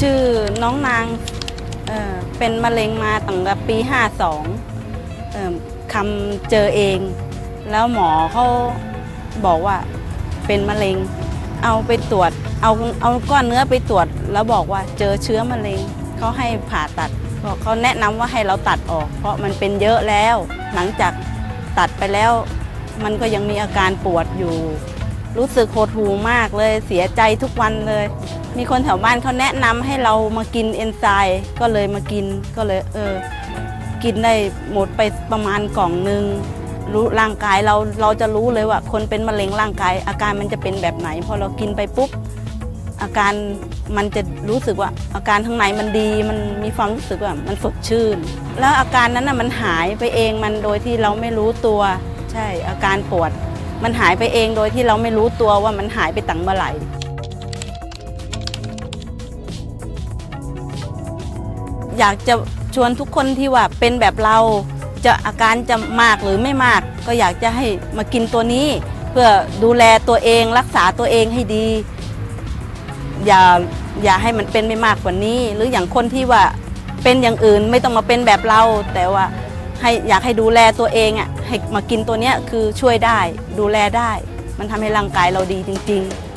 ชื่อน้องนางเเป็นมะเร็งมาตั้งแต่ปี 52คำเจอเอง แล้วหมอเขาบอกว่าเป็นมะเร็ง เอาไปตรวจเอาเอาก้อนเนื้อไปตรวจ แล้วบอกว่าเจอเชื้อมะเร็งเขาให้ผ่าตัดบอกเขาแนะนำว่าให้เราตัดออก เพราะมันเป็นเยอะแล้ว หลังจากตัดไปแล้ว มันก็ยังมีอาการปวดอยู่ รู้สึกโหดหูมากเลยเสียใจทุกวันเลย มีคนแถวบ้านเขาแนะนำให้เรามากินเอนไซม์ก็เลยมากินก็เลยเออ กินได้หมดไปประมาณกล่องหนึ่งรู้ร่างกายเราเราจะรู้เลยว่า คนเป็นมะเร็งร่างกาย อาการมันจะเป็นแบบไหน พอเรากินไปปุ๊บ อาการมันจะรู้สึกว่า อาการข้างในมันดีมันมีความรู้สึกว่ามันสดชื่น แล้วอาการนั้นน่ะมันหายไปเองมันโดยที่เราไม่รู้ตัว ใช่อาการปวด มันหายไปเองโดยที่เราไม่รู้ตัวว่ามันหายไปตั้งเมื่อไหร่อยากจะชวนทุกคนที่ว่าเป็นแบบเราจะอาการจะมากหรือไม่มาก ก็อยากจะให้มากินตัวนี้ เพื่อดูแลตัวเองรักษาตัวเองให้ดี อย่าอย่าให้มันเป็นไม่มากกว่านี้ หรืออย่างคนที่ว่าเป็นอย่างอื่นไม่ต้องมาเป็นแบบเรา แต่ว่า ให้อยากให้ดูแลตัวเองอะให้มากินตัวเนี้ยคือช่วยได้ดูแลได้ มันทำให้ร่างกายเราดีจริง ๆ